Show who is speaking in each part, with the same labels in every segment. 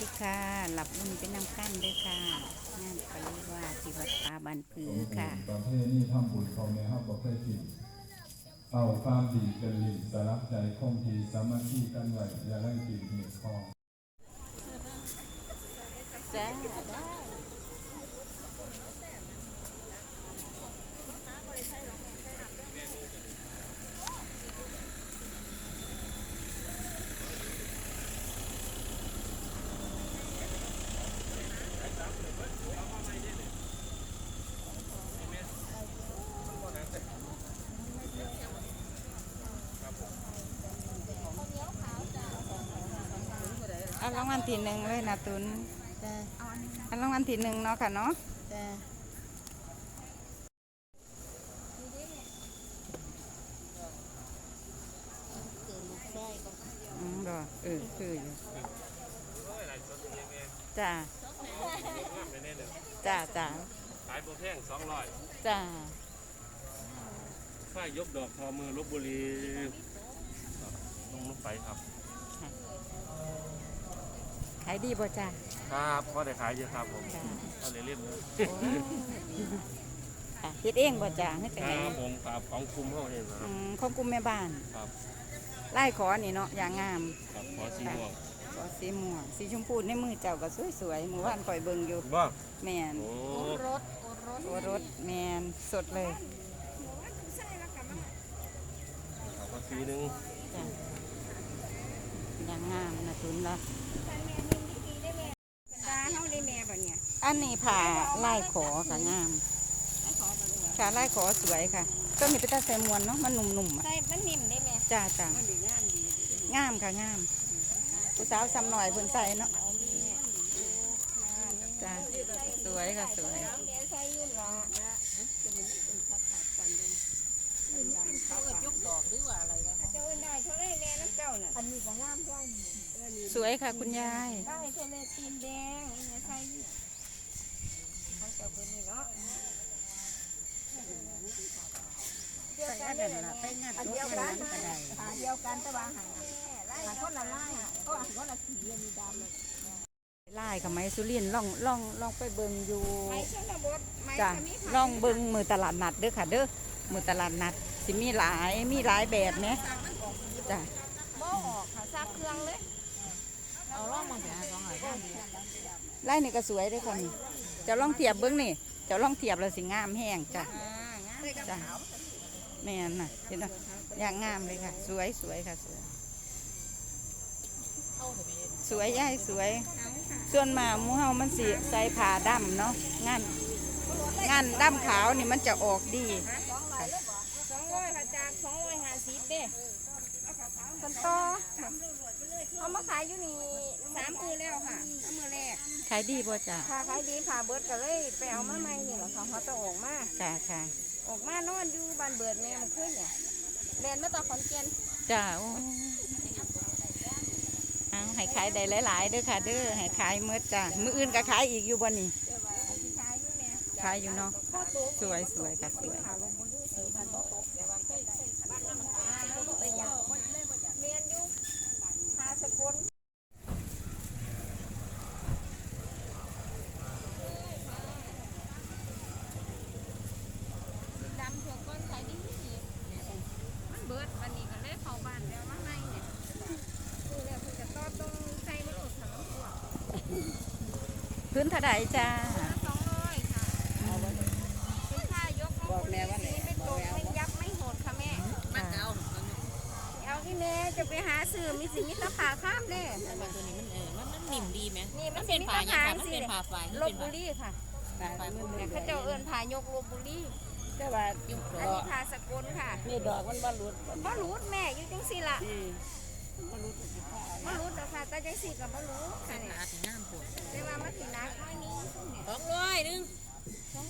Speaker 1: ดีค่ะ หลับบุญเป็นน้ำกั้นด้วยค่ะงานปริวาสที่วัดป่าบันผือค่ะ
Speaker 2: ประเภทนี้ทำบุญเขาในห้าประเภทที่เอาความดีเป็นลินสารักใจคงทีสามัคคีกันไว้อย่าไล่ตีเหตุคอง
Speaker 1: จ้า รางวัลที่หนึ่งเลยนะตุน
Speaker 3: จ้า
Speaker 1: เอารางวัลที่หนึ่งเนาะค่ะเนาะ
Speaker 3: จ้า
Speaker 1: อืมดอกเออคืออยู่จ้าจ้าจ้า
Speaker 4: ขายโปรแท่งสองร้อย
Speaker 1: จ้า
Speaker 4: ฝ้ายยกดอกทอมือลบบุรีครับลงลงไปครับ
Speaker 1: ขายดีบ่จ้า
Speaker 4: ครับพอได้ขายเยอะครับผม
Speaker 1: จ้า
Speaker 4: ก็เลยเล่นเลย
Speaker 1: ค่ะเฮ็ดเองบ่จ้าเฮ็ดจัง
Speaker 4: ค
Speaker 1: ได
Speaker 4: รับผมครับของคุมเขาเองนะค
Speaker 1: อื
Speaker 4: รับ
Speaker 1: มของกลุ่มแม่บ้าน
Speaker 4: ครับ
Speaker 1: ไล่ขอนี่เนาะอย่างงาม
Speaker 4: ครับขอสีม่วง
Speaker 1: ขอสีม่วงสีชมพูในมือเจ้าก็สวยๆหมู่บ้านข่อยเบิ่งอยู่
Speaker 4: ว่า
Speaker 1: แม่น
Speaker 4: โอ้
Speaker 3: รถโอรถ
Speaker 1: โอรสแม่นสดเลย
Speaker 4: ขอสีหนึ่ง
Speaker 1: จ้าอย่างงามนะตุนละ
Speaker 3: ตาเฮาได้แม่บ่เนี่ย
Speaker 1: อันนี้ผ่าไล่ขอค่ะงามค่ะไล่ขอสวยค่ะต้นนี้เป็นตาแซมวนเนาะมันหนุ่มๆอะ
Speaker 3: ใส่มันนิ่มได้แม่
Speaker 1: จ้าจ้า
Speaker 3: มันดีงามดี
Speaker 1: งามค่ะงามผู้สาวซ้ำหน่อยเพิ่นใส่เนาะจ้าสวยค่ะสวย
Speaker 3: แม่ใส่ยุ่นละยกดอกหรือว่าอะไรวะเจ้าได้เท่าไรแม่น้ำเจ้าน่ะอันนี้ก็งามด้วย
Speaker 1: สวยค่ะคุณยาย
Speaker 3: ได้เท่าไรตีนแดงแม่ใส่เขาเจ้าเป็นนี่เนาะเดียวกันเลยอันเดียวกันหาเดียวกันแต่ว่าหาหาคนละลายก็หาคนละสีอันนี้ดำ
Speaker 1: ไล่ค่ะไม้สุรินทร์ล่องล่องล่องไปเบิงอยู่จ้า
Speaker 3: ขมิ้น
Speaker 1: ล่องเบิงมือตลาดนัดเด้อค่ะเด้อมือตลาดนัดสิมีหลายมีหลายแบบไหมจ้า
Speaker 3: บ่ออกค่ะซักเครื่องเลยเอาล่องมาแผ่สองหอยข้าง
Speaker 1: ไล่นี่ก็สวยเด้อค่ะนี่ จะล่องเทียบเบิ่งนี่เจะล่องเทียบแล้วสิงามแห้งจ้า
Speaker 3: อ่างาม
Speaker 1: จ้าแม่นน่ะเห็นไหมอย่างงามเลยค่ะ สวยสวยค่ะสวยสวยย่ายสวย ส่วนมากหมูเฮามันสิใส่ผ้าดำเนาะงานงานดำขาวนี่มันจะออกดี
Speaker 3: สองร้อยค่ะจากสองร้อยห้าสิบเด้คนต่อ เอามาขายอยู่นี่สามมือแล้วค่ะเอามือแรก
Speaker 1: ขายดีบ่จ้า
Speaker 3: ค่ะขายดีค่ะเบิดก็เลยไปเอามาใหม่นี่แหละค่ะเขาจะออกมา
Speaker 1: ค่ะค่ะ
Speaker 3: ออกมานอนอยู่บ้านเบิดแม่มันขึ้นเนี่ยแลนมาต่อขอนแก่น
Speaker 1: จ้าโอ้เอาให้ขายได้หลายๆเด้อค่ะ เด้อให้ขายเมื่อจ้ามื้ออื่นก็ขายอีกอยู่บ่นี่
Speaker 3: ขายอยู่แม่
Speaker 1: ขายอยู่เนาะสวยสวยค่ะสวย
Speaker 3: ขาลงบนยูสีพันตกแต่ว่าเคยใส่บ้านน้ำตาลตกเลยอย่างเมียนอยู่หาสกุล ดำถั่วก้นขายดีมันเบิดวันนี้ก็เลยเข้าบ้านแล้วมาในเนี่ยคือแล้วคือจะต้อต้องใส่มะกรูดสามขวด
Speaker 1: พื้นเท่าใดจ้า
Speaker 3: สองร้อยค่ะเป็นค่ายกบอกแม่ว่าเนี่ยไม่ตกไม่ยับไม่โหดค่ะแม่
Speaker 1: มันเอา
Speaker 3: เอาที่แม่จะไปหาซื้อมีสิมิตรผ่าข้ามเด้
Speaker 5: ตัวนี้มันเออมันมันนิ่มดีไหม
Speaker 3: นี่มั
Speaker 5: มันน
Speaker 3: เป็
Speaker 5: เป็นน
Speaker 3: ผ่า
Speaker 5: ผ่า
Speaker 3: ยั
Speaker 5: ยังง
Speaker 3: ค่ะ
Speaker 5: ค่ะ
Speaker 3: มั
Speaker 5: มันน
Speaker 3: เป็
Speaker 5: เป็นน
Speaker 3: ผ่า
Speaker 5: ผ่าไฟ
Speaker 3: ลบบุรีค่ะ
Speaker 5: ผ่าไฟ
Speaker 3: เนี่ยเขาเจ้าเอิ้นผ่ายกลบบุรี
Speaker 1: แต่ว่า
Speaker 5: ยุ่ง
Speaker 3: อันนี้ผ่าสกุลค่ะ
Speaker 1: นี่ดอกมันบ่หลุด
Speaker 3: บ่รู้แม่อยู่จังสี่ละ
Speaker 1: อืม
Speaker 3: บ่รู้แต่ค่ะแต่จังสี่กับบ่รู้ค่ะเนี่ย
Speaker 5: หนาถึงน้ำปวด
Speaker 3: แต่ว่ามันสินักน้อยนี้เนี่ย
Speaker 5: สองร้อยหนึง
Speaker 3: สอ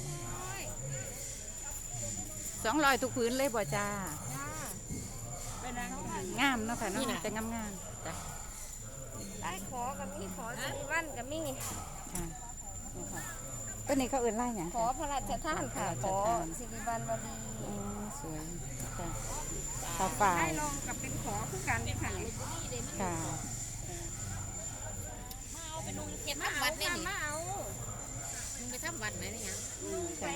Speaker 3: งร้อย
Speaker 1: 200ทุกพื้นเลยบ่จ้า
Speaker 3: จ้า
Speaker 1: งามเนาะค่ะเนาะแต่งามๆจ้ะ
Speaker 3: ได้ขอกับมีขอสิริวันกับมี
Speaker 1: ค่ะนี่ค่ะตัวนี้เขาเอื่นไล่หยัง
Speaker 3: ขอพระราชทานค่ะ ขอ
Speaker 1: พระราชทาน
Speaker 3: สิริวันวลี
Speaker 1: อืม สวยจ้ะต่อไป
Speaker 3: ได้ลองกับเป็นขอคือกันค่ะเนี่ย
Speaker 1: ค่ะ
Speaker 3: ข
Speaker 5: นุ่งเฮ็ดทำวัดได้
Speaker 3: ค่ะ
Speaker 5: นี่
Speaker 3: มาเอา
Speaker 5: นุ่งไปทำวัดไหมนี่ยัง
Speaker 3: ไป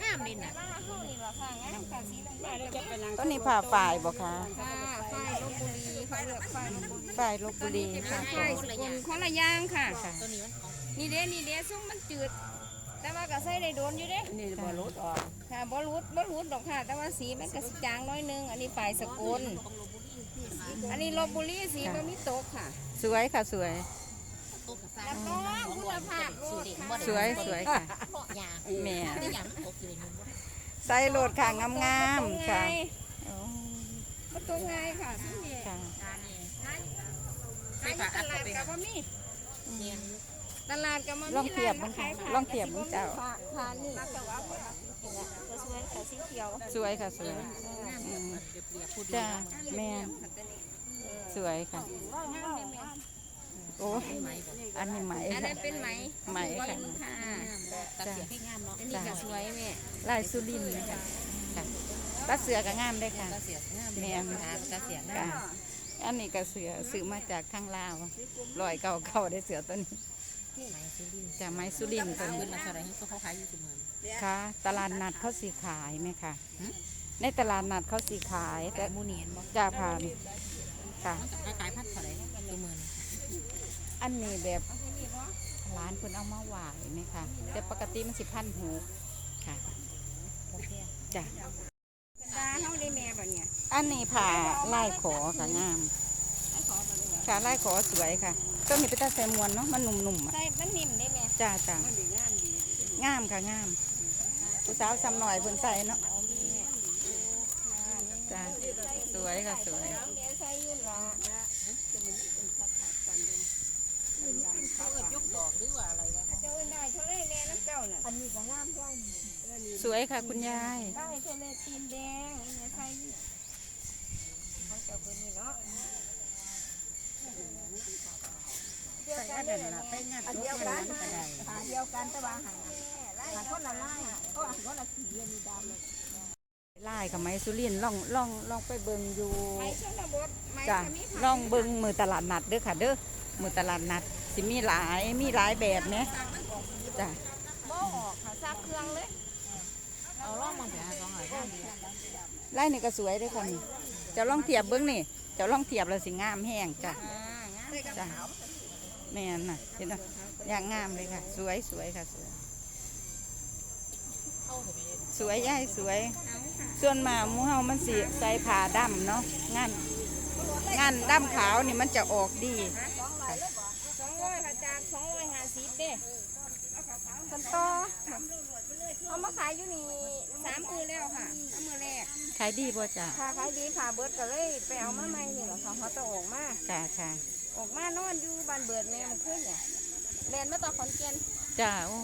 Speaker 5: งามดิน่ะ
Speaker 3: มาห้องนี่เหรอค่ะงั้นกับสีแดงๆจะเป็น
Speaker 1: ต้นนี้ผ่าฝ่ายบ่คะ
Speaker 3: ค่ะฝ้ายลบบุรีเขาเลือกฝ้ายลบบุรี
Speaker 1: ฝ่ายลบบุรีค่ะ
Speaker 3: ฝ้ายสกุลคนละอย่างค่ะ
Speaker 1: ค่ะ
Speaker 5: ตัวนี้มันของ
Speaker 3: นี่เด้นี่เด้ซุ้มมันจืด แต่ว่าก็ใส่ได้โดนอยู่เด้
Speaker 1: นี่บ่ลดออก
Speaker 3: ค่ะบ่รูดบ่รูดดอกค่ะ แต่ว่าสีมันก็สิจางน้อยนึง อันนี้ฝ่ายสกุลอันนี้ลบบุรีสีบ่มีตกค่ะ
Speaker 1: สวยค่ะสวย
Speaker 5: ตุ๊กตา
Speaker 3: แล้วก็คุณภาพโลดค่ะ
Speaker 1: สวยสวยค่ะ
Speaker 5: เพราะยา
Speaker 1: แม่
Speaker 5: ได้ยังตกอยู่ในนุ่ง
Speaker 1: ใส่โหลดค่ะงามๆค่ะ
Speaker 3: ง่าย
Speaker 1: โอ้
Speaker 3: บ่ตกง่ายค่ะที่นี่
Speaker 1: ค่ะ
Speaker 5: ตานี่
Speaker 3: ขายอยู่ ตลาดก็บ่มี
Speaker 5: เนี่ย
Speaker 3: ตลาดก็บ่มี
Speaker 1: ลองเทียบบ้างค่ะลองเทียบบ้างเจ้า
Speaker 3: ผ่าผ่านนี่ก็ว่าก็สวยค่ะสีเขียว
Speaker 1: สวยค่ะสวยอืม
Speaker 5: เรียบเรียบพูดดี
Speaker 1: จ้าแม่สวยค่ะโอ้อันนี้ไหม
Speaker 3: อัน
Speaker 1: ค่ะ
Speaker 3: นั้นเป็นไหม
Speaker 1: ไหมค่ะ
Speaker 3: ค่ะ
Speaker 5: ตัดเสียให้งามเนาะ
Speaker 3: อันนี้ก็สวยแม่
Speaker 1: ลายสุรินทร์นะคะค่ะปลาเสือก็งามได้อค่ะ
Speaker 5: ตัดเสียงาม
Speaker 1: แม่น
Speaker 5: ตัดเสียงงา
Speaker 1: ค่ะ
Speaker 5: ม
Speaker 1: อันนี้ก็เสือซื้อมาจากทางลาวลอยเก่าเก่าได้เสือตัวนี้
Speaker 5: ไหนซื้อดิน
Speaker 1: จากไม้สุรินทร์ตัว
Speaker 5: คื
Speaker 1: นี้
Speaker 5: นละเท่าไหร่ก็เขาขายอยู่เสมอ
Speaker 1: ค่ะ ตลาดนัดเขาสีขายไหมคะในตลาดนัดเขาสีขายแต่
Speaker 5: แต่มูเนียนบ่
Speaker 1: จ่าผ่านค่ะ
Speaker 5: เขาขายพัดเท่าไหร่เสมอ
Speaker 1: อันนี้แบบร้านคนเอามาไหวไหมคะแต่ปกติมันสิพันหูค่ะจ้ะ
Speaker 3: ตาเฮาได้แม่บ่เนี่ย
Speaker 1: อันนี้ผ่าไล่ขอค่ะงาม ค่ะไล่ขอสวยค่ะ ต้นนี้เป็นตาแซมวนเนาะมันหนุ่มๆอะ
Speaker 3: ใส่มันนิ่มได้แม่
Speaker 1: จ้าจ้างามค่ะงามผู้สาวซ้ำหน่อยเพิ่นใส่เนาะจ้าสวยค่ะสวย
Speaker 3: เดี๋ยวใส่อยู่ละ
Speaker 5: เขาเอิ้นยกดอกหรือว่าอะไรวะ
Speaker 3: เจ้าเอิ้นได้เท่าไรแน่น้ำเจ้าน่ะอันนี้ก็งามด้วย
Speaker 1: สวยค่ะคุณยาย
Speaker 3: ได้เท่าไรตีนแดงอันนี้ใส่อยู่เขาเจ้าเพิ่นนี่เนาะ เดียวกันเลยอันเดียวกันหาเดียวกันแต่ว่าหาหาคนละลายก็หาคนละสีอันนี้ดำเลย
Speaker 1: ไล่กับไม้สุรินทร์ล่องล่องล่องไปเบิงอยู่
Speaker 3: ไม้ชนบทไม้
Speaker 1: จ้า
Speaker 3: ขมิ้น
Speaker 1: ล่องเบิงมือตลาดนัดเด้อค่ะ เด้อมือตลาดนัด สิมีหลายมีหลายแบบเนี่ยจ้า
Speaker 3: บ่ออกค่ะซักเครื่องเลย
Speaker 5: เอาล่องมาแต่สองหอยข้างดี
Speaker 1: ไล่นี่ก็สวยเด้อค่ะนี่เจะล่องเทียบเบิ้งนี่เจะล่องเทียบแล้วสิงามแห้งจ้ะ
Speaker 3: อ่างาม
Speaker 1: จ้ะ แม่นน่ะเห็นไหมอย่างงามเลยค่ะ สวยสวยค่ะสวย
Speaker 5: เอาไปเลย
Speaker 1: สวยย่ายสวย
Speaker 3: เอาค่ะ
Speaker 1: ส่วนมากหมูเฮามันสิใส่ผ้าดำเนาะงานงานดำขาวนี่มันจะออกดี
Speaker 3: สองร้อยค่ะจากสองร้อยห้าสิบเด้กันต่อเอามาขายอยู่นี่สามมือแล้วค่ะเอามือแรก
Speaker 1: ขายดีบ่จ้ะ
Speaker 3: ค่ะขายดีค่ะเบิดก็เลยไปเอามาใหม่นี่แหละค่ะเขาต้องออกมา
Speaker 1: ค่ะค่ะ
Speaker 3: ออกมานอนอยู่บ้านเบิดแม่มันขึ้นเนี่ยเรียนมาต่อขอนแก่น
Speaker 1: จ้าโอ้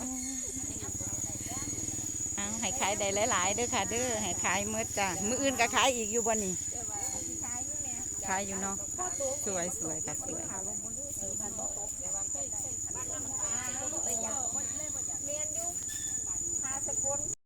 Speaker 1: เอาให้ขายได้หลายๆเด้อค่ะ เด้อให้ขายเมื่อจ้ามืออื่นก็ขายอีกอยู่บ่นี่
Speaker 3: ขายอยู่แม่
Speaker 1: ขายอยู่เนาะสวยสวยค่ะสวย
Speaker 3: ขาลงบนด้วย